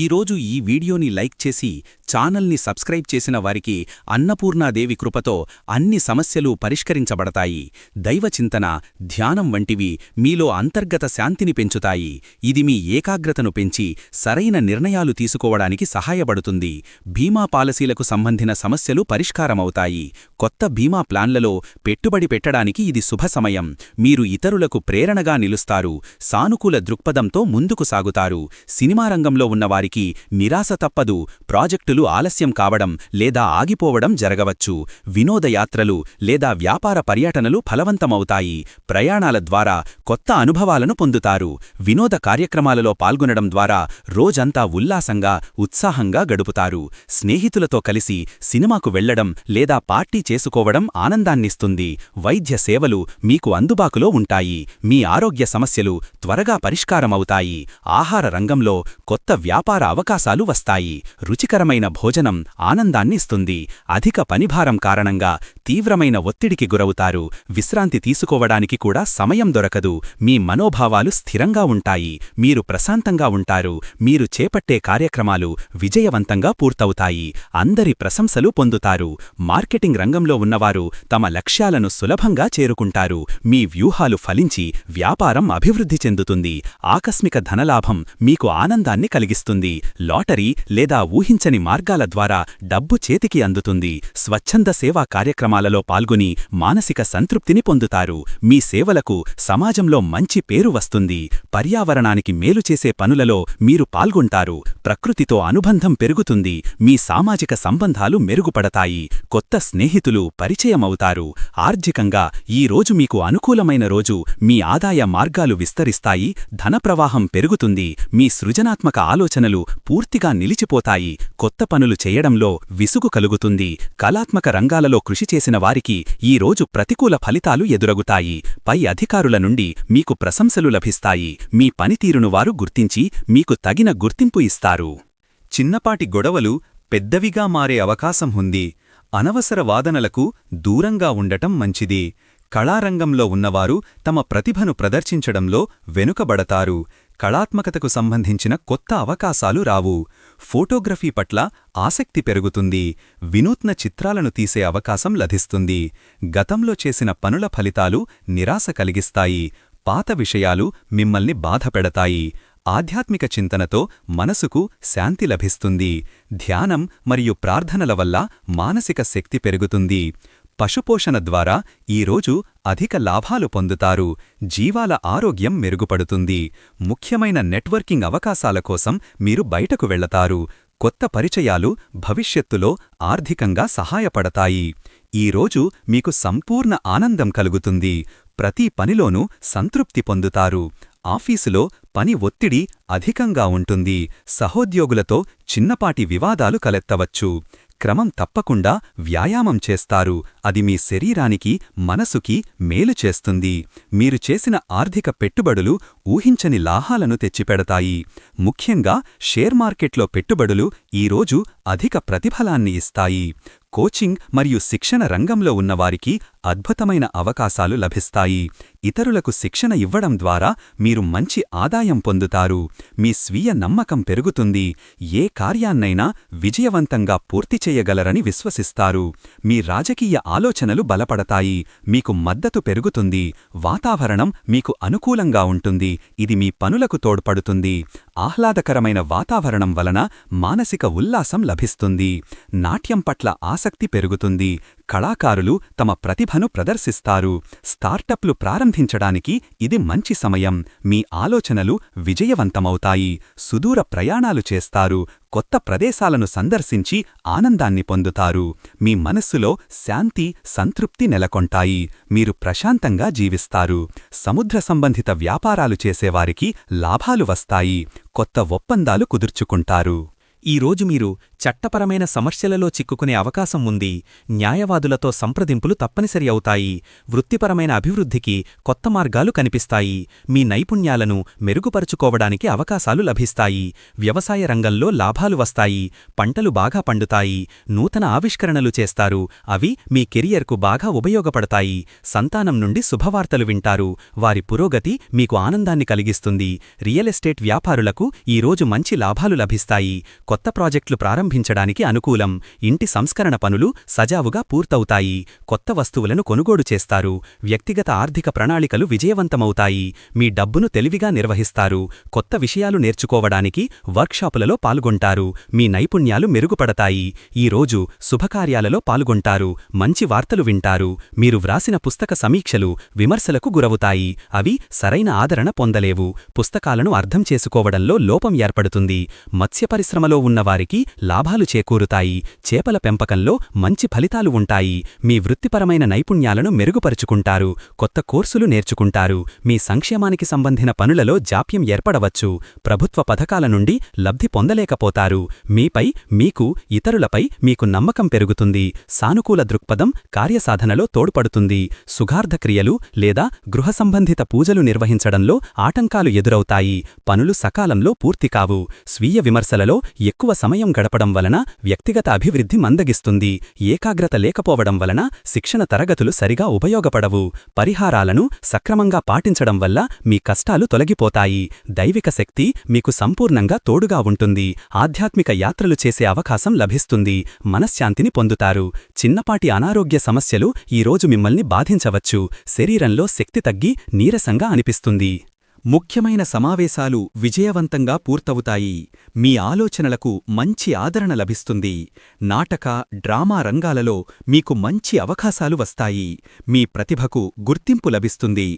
ఈరోజు ఈ వీడియోని లైక్ చేసి ఛానల్ని సబ్స్క్రైబ్ చేసిన వారికి అన్నపూర్ణాదేవి కృపతో అన్ని సమస్యలు పరిష్కరించబడతాయి. దైవచింతన ధ్యానం వంటివి మీలో అంతర్గత శాంతిని పెంచుతాయి. ఇది మీ ఏకాగ్రతను పెంచి సరైన నిర్ణయాలు తీసుకోవడానికి సహాయపడుతుంది. బీమా పాలసీలకు సంబంధిన సమస్యలు పరిష్కారమవుతాయి. కొత్త బీమా ప్లాన్లలో పెట్టుబడి పెట్టడానికి ఇది శుభ సమయం. మీరు ఇతరులకు ప్రేరణగా నిలుస్తారు. సానుకూల దృక్పథంతో ముందుకు సాగుతారు. సినిమా రంగంలో వారికి నిరాశ తప్పదు. ప్రాజెక్టులు ఆలస్యం కావడం లేదా ఆగిపోవడం జరగవచ్చు. వినోదయాత్రలు లేదా వ్యాపార పర్యటనలు ఫలవంతమవుతాయి. ప్రయాణాల ద్వారా కొత్త అనుభవాలను పొందుతారు. వినోద కార్యక్రమాలలో పాల్గొనడం ద్వారా రోజంతా ఉల్లాసంగా ఉత్సాహంగా గడుపుతారు. స్నేహితులతో కలిసి సినిమాకు వెళ్ళడం లేదా పార్టీ చేసుకోవడం ఆనందాన్నిస్తుంది. వైద్య సేవలు మీకు అందుబాకులో ఉంటాయి. మీ ఆరోగ్య సమస్యలు త్వరగా పరిష్కారమవుతాయి. ఆహార రంగంలో కొత్త వ్యాపార అవకాశాలు వస్తాయి. రుచికరమైన భోజనం ఆనందాన్నిస్తుంది అధిక పనిభారం కారణంగా తీవ్రమైన ఒత్తిడికి గురవుతారు. విశ్రాంతి తీసుకోవడానికి కూడా సమయం దొరకదు. మీ మనోభావాలు స్థిరంగా ఉంటాయి. మీరు ప్రశాంతంగా ఉంటారు. మీరు చేపట్టే కార్యక్రమాలు విజయవంతంగా పూర్తవుతాయి. అందరి ప్రశంసలు పొందుతారు. మార్కెటింగ్ రంగంలో ఉన్నవారు తమ లక్ష్యాలను సులభంగా చేరుకుంటారు. మీ వ్యూహాలు ఫలించి వ్యాపారం అభివృద్ధి చెందుతుంది. ఆకస్మిక ధనలాభం మీకు ఆనందాన్ని కలిగిస్తుంది. లాటరీ లేదా ఊహించని మార్గాల ద్వారా డబ్బు చేతికి అందుతుంది. స్వచ్ఛంద సేవా కార్యక్రమాలలో పాల్గొని మానసిక సంతృప్తిని పొందుతారు. మీ సేవలకు సమాజంలో మంచి పేరు వస్తుంది. పర్యావరణానికి మేలు చేసే పనులలో మీరు పాల్గొంటారు. ప్రకృతితో అనుబంధం పెరుగుతుంది. మీ సామాజిక సంబంధాలు మెరుగుపడతాయి. కొత్త స్నేహితులు పరిచయమవుతారు. ఆర్థికంగా ఈ రోజు మీకు అనుకూలమైన రోజు. మీ ఆదాయ మార్గాలు విస్తరిస్తాయి. ధనప్రవాహం పెరుగుతుంది. మీ సృజనాత్మక ఆలోచనలు పూర్తిగా నిలిచిపోతాయి. కొత్త పనులు చేయడంలో విసుగు కలుగుతుంది. కళాత్మక రంగాలలో కృషి చేసిన వారికి ఈ రోజు ప్రతికూల ఫలితాలు ఎదురగుతాయి. పై అధికారుల నుండి మీకు ప్రశంసలు లభిస్తాయి. మీ పనితీరును వారు గుర్తించి మీకు తగిన గుర్తింపు ఇస్తారు. చిన్నపాటి గొడవలు పెద్దవిగా మారే అవకాశం ఉంది. అనవసర వాదనలకు దూరంగా ఉండటం మంచిది. కళారంగంలో ఉన్నవారు తమ ప్రతిభను ప్రదర్శించడంలో వెనుకబడతారు. కళాత్మకతకు సంబంధించిన కొత్త అవకాశాలు రావు. ఫోటోగ్రఫీ పట్ల ఆసక్తి పెరుగుతుంది. వినూత్న చిత్రాలను తీసే అవకాశం లభిస్తుంది. గతంలో చేసిన పనుల ఫలితాలు నిరాశ కలిగిస్తాయి. పాత విషయాలు మిమ్మల్ని బాధపెడతాయి. ఆధ్యాత్మిక చింతనతో మనసుకు శాంతి లభిస్తుంది. ధ్యానం మరియు ప్రార్థనల వల్ల మానసిక శక్తి పెరుగుతుంది. పశుపోషణ ద్వారా ఈరోజు అధిక లాభాలు పొందుతారు. జీవాల ఆరోగ్యం మెరుగుపడుతుంది. ముఖ్యమైన నెట్వర్కింగ్ అవకాశాల కోసం మీరు బయటకు వెళ్ళతారు కొత్త పరిచయాలు భవిష్యత్తులో ఆర్థికంగా సహాయపడతాయి. ఈరోజు మీకు సంపూర్ణ ఆనందం కలుగుతుంది. ప్రతి పనిలోనూ సంతృప్తి పొందుతారు. ఆఫీసులో పని ఒత్తిడి అధికంగా ఉంటుంది. సహోద్యోగులతో చిన్నపాటి వివాదాలు కలెత్తవచ్చు. క్రమం తప్పకుండా వ్యాయామం చేస్తారు. అది మీ శరీరానికి మనసుకి మేలు చేస్తుంది. మీరు చేసిన ఆర్థిక పెట్టుబడులు ఊహించని లాహాలను తెచ్చిపెడతాయి. ముఖ్యంగా షేర్ మార్కెట్లో పెట్టుబడులు ఈరోజు అధిక ప్రతిఫలాన్ని ఇస్తాయి. కోచింగ్ మరియు శిక్షణ రంగంలో ఉన్నవారికి అద్భుతమైన అవకాశాలు లభిస్తాయి. ఇతరులకు శిక్షణ ఇవ్వడం ద్వారా మీరు మంచి ఆదాయం పొందుతారు. మీ స్వీయ నమ్మకం పెరుగుతుంది. ఏ కార్యాన్నైనా విజయవంతంగా పూర్తి చేయగలరని విశ్వసిస్తారు. మీ రాజకీయ ఆలోచనలు బలపడతాయి. మీకు మద్దతు పెరుగుతుంది. వాతావరణం మీకు అనుకూలంగా ఉంటుంది. ఇది మీ పనులకు తోడ్పడుతుంది. ఆహ్లాదకరమైన వాతావరణం వలన మానసిక ఉల్లాసం లభిస్తుంది. నాట్యం పట్ల ఆసక్తి పెరుగుతుంది. కళాకారులు తమ ప్రతిభను ప్రదర్శిస్తారు. స్టార్టప్లు ప్రారంభించడానికి ఇది మంచి సమయం. మీ ఆలోచనలు విజయవంతమవుతాయి. సుదూర ప్రయాణాలు చేస్తారు. కొత్త ప్రదేశాలను సందర్శించి ఆనందాన్ని పొందుతారు. మీ మనస్సులో శాంతి సంతృప్తి నెలకొంటాయి. మీరు ప్రశాంతంగా జీవిస్తారు. సముద్ర సంబంధిత వ్యాపారాలు చేసేవారికి లాభాలు వస్తాయి. కొత్త ఒప్పందాలు కుదుర్చుకుంటారు. ఈరోజు మీరు చట్టపరమైన సమస్యలలో చిక్కుకునే అవకాశం ఉంది. న్యాయవాదులతో సంప్రదింపులు తప్పనిసరి అవుతాయి. వృత్తిపరమైన అభివృద్ధికి కొత్త మార్గాలు కనిపిస్తాయి. మీ నైపుణ్యాలను మెరుగుపరుచుకోవడానికి అవకాశాలు లభిస్తాయి. వ్యవసాయ రంగంలో లాభాలు వస్తాయి. పంటలు బాగా పండుతాయి. నూతన ఆవిష్కరణలు చేస్తారు. అవి మీ కెరియర్కు బాగా ఉపయోగపడతాయి. సంతానం నుండి శుభవార్తలు వింటారు. వారి పురోగతి మీకు ఆనందాన్ని కలిగిస్తుంది. రియల్ ఎస్టేట్ వ్యాపారులకు ఈ రోజు మంచి లాభాలు లభిస్తాయి. కొత్త ప్రాజెక్టులు ప్రారంభించడానికి అనుకూలం. ఇంటి సంస్కరణ పనులు సజావుగా పూర్తవుతాయి. కొత్త వస్తువులను కొనుగోడు చేస్తారు. వ్యక్తిగత ఆర్థిక ప్రణాళికలు విజయవంతమవుతాయి. మీ డబ్బును తెలివిగా నిర్వహిస్తారు. కొత్త విషయాలు నేర్చుకోవడానికి వర్క్షాపులలో పాల్గొంటారు. మీ నైపుణ్యాలు మెరుగుపడతాయి. ఈ రోజు శుభకార్యాలలో పాల్గొంటారు. మంచి వార్తలు వింటారు. మీరు వ్రాసిన పుస్తక సమీక్షలు విమర్శలకు గురవుతాయి. అవి సరైన ఆదరణ పొందలేవు. పుస్తకాలను అర్థం చేసుకోవడంలో లోపం ఏర్పడుతుంది. మత్స్య పరిశ్రమలో ఉన్నవారికి లాభ లాభాలు చేకూరుతాయి. చేపల పెంపకంలో మంచి ఫలితాలు ఉంటాయి. మీ వృత్తిపరమైన నైపుణ్యాలను మెరుగుపరుచుకుంటారు. కొత్త కోర్సులు నేర్చుకుంటారు. మీ సంక్షేమానికి సంబంధిన పనులలో జాప్యం ఏర్పడవచ్చు. ప్రభుత్వ పథకాల నుండి లబ్ధి పొందలేకపోతారు. మీపై మీకు ఇతరులపై మీకు నమ్మకం పెరుగుతుంది. సానుకూల దృక్పథం కార్యసాధనలో తోడ్పడుతుంది. సుగార్ధక్రియలు లేదా గృహ సంబంధిత పూజలు నిర్వహించడంలో ఆటంకాలు ఎదురవుతాయి. పనులు సకాలంలో పూర్తికావు స్వీయ విమర్శలలో ఎక్కువ సమయం గడపడం వలన వ్యక్తిగత అభివృద్ధి మందగిస్తుంది. ఏకాగ్రత లేకపోవడం వలన శిక్షణ తరగతులు సరిగా ఉపయోగపడవు. పరిహారాలను సక్రమంగా పాటించడం వల్ల మీ కష్టాలు తొలగిపోతాయి. దైవిక శక్తి మీకు సంపూర్ణంగా తోడుగా ఉంటుంది. ఆధ్యాత్మిక యాత్రలు చేసే అవకాశం లభిస్తుంది. మనశ్శాంతిని పొందుతారు. చిన్నపాటి అనారోగ్య సమస్యలు ఈరోజు మిమ్మల్ని బాధించవచ్చు. శరీరంలో శక్తి తగ్గి నీరసంగా అనిపిస్తుంది. ముఖ్యమైన సమావేశాలు విజయవంతంగా పూర్తవుతాయి. మీ ఆలోచనలకు మంచి ఆదరణ లభిస్తుంది. నాటక డ్రామా రంగాలలో మీకు మంచి అవకాశాలు వస్తాయి. మీ ప్రతిభకు గుర్తింపు లభిస్తుంది.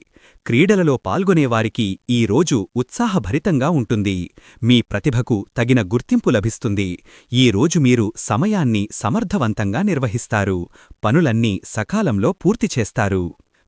క్రీడలలో పాల్గొనేవారికి ఈ రోజు ఉత్సాహభరితంగా ఉంటుంది. మీ ప్రతిభకు తగిన గుర్తింపు లభిస్తుంది. ఈ రోజు మీరు సమయాన్ని సమర్థవంతంగా నిర్వహిస్తారు. పనులన్నీ సకాలంలో పూర్తి చేస్తారు.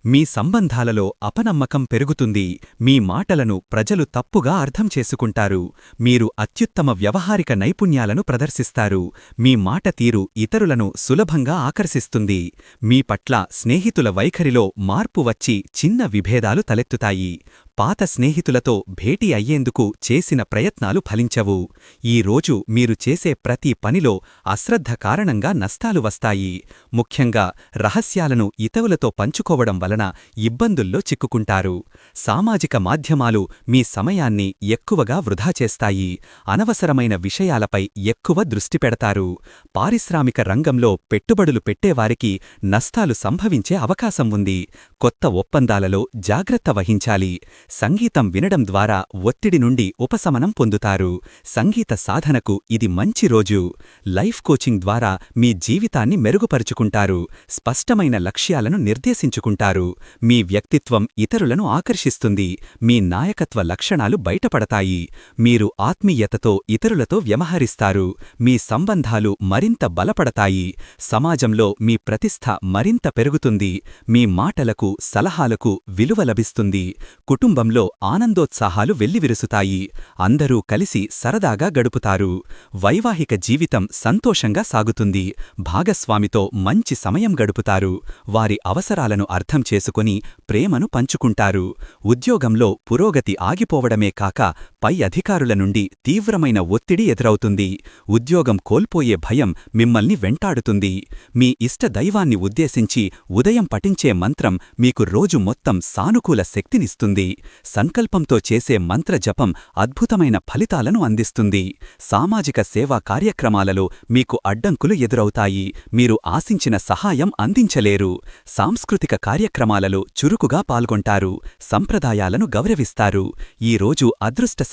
మీ సంబంధాలలో అపనమ్మకం పెరుగుతుంది. మీ మాటలను ప్రజలు తప్పుగా అర్థం చేసుకుంటారు. మీరు అత్యుత్తమ వ్యవహారిక నైపుణ్యాలను ప్రదర్శిస్తారు. మీ మాట తీరు ఇతరులను సులభంగా ఆకర్షిస్తుంది. మీ పట్ల స్నేహితుల వైఖరిలో మార్పు వచ్చి చిన్న విభేదాలు తలెత్తుతాయి. పాత స్నేహితులతో భేటీ అయ్యేందుకు చేసిన ప్రయత్నాలు ఫలించవు. ఈ రోజు మీరు చేసే ప్రతి పనిలో అశ్రద్ధ కారణంగా నష్టాలు వస్తాయి. ముఖ్యంగా రహస్యాలను ఇతరులతో పంచుకోవడం వలన ఇబ్బందుల్లో చిక్కుకుంటారు. సామాజిక మాధ్యమాలు మీ సమయాన్ని ఎక్కువగా వృధా చేస్తాయి. అనవసరమైన విషయాలపై ఎక్కువ దృష్టి పెడతారు. పారిశ్రామిక రంగంలో పెట్టుబడులు పెట్టేవారికి నష్టాలు సంభవించే అవకాశం ఉంది. కొత్త ఒప్పందాలలో జాగ్రత్త వహించాలి. సంగీతం వినడం ద్వారా ఒత్తిడి నుండి ఉపశమనం పొందుతారు. సంగీత సాధనకు ఇది మంచి రోజు. లైఫ్ కోచింగ్ ద్వారా మీ జీవితాన్ని మెరుగుపరుచుకుంటారు. స్పష్టమైన లక్ష్యాలను నిర్దేశించుకుంటారు. మీ వ్యక్తిత్వం ఇతరులను ఆకర్షిస్తుంది. మీ నాయకత్వ లక్షణాలు బయటపడతాయి. మీరు ఆత్మీయతతో ఇతరులతో వ్యవహరిస్తారు. మీ సంబంధాలు మరింత బలపడతాయి. సమాజంలో మీ ప్రతిష్ట మరింత పెరుగుతుంది. మీ మాటలకు సలహాలకు విలువ లభిస్తుంది. కుటుంబంలో ఆనందోత్సాహాలు వెల్లివిరుసుతాయి. అందరూ కలిసి సరదాగా గడుపుతారు. వైవాహిక జీవితం సంతోషంగా సాగుతుంది. భాగస్వామితో మంచి సమయం గడుపుతారు. వారి అవసరాలను అర్థం చేసుకుని ప్రేమను పంచుకుంటారు. ఉద్యోగంలో పురోగతి ఆగిపోవడమే కాక పై అధికారుల నుండి తీవ్రమైన ఒత్తిడి ఎదురవుతుంది. ఉద్యోగం కోల్పోయే భయం మిమ్మల్ని వెంటాడుతుంది. మీ ఇష్ట దైవాన్ని ఉద్దేశించి ఉదయం పఠించే మంత్రం మీకు రోజు మొత్తం సానుకూల శక్తినిస్తుంది. సంకల్పంతో చేసే మంత్రజపం అద్భుతమైన ఫలితాలను అందిస్తుంది. సామాజిక సేవా కార్యక్రమాలలో మీకు అడ్డంకులు ఎదురవుతాయి. మీరు ఆశించిన సహాయం అందించలేరు. సాంస్కృతిక కార్యక్రమాలలో చురుకుగా పాల్గొంటారు. సంప్రదాయాలను గౌరవిస్తారు. ఈ రోజు అదృష్ట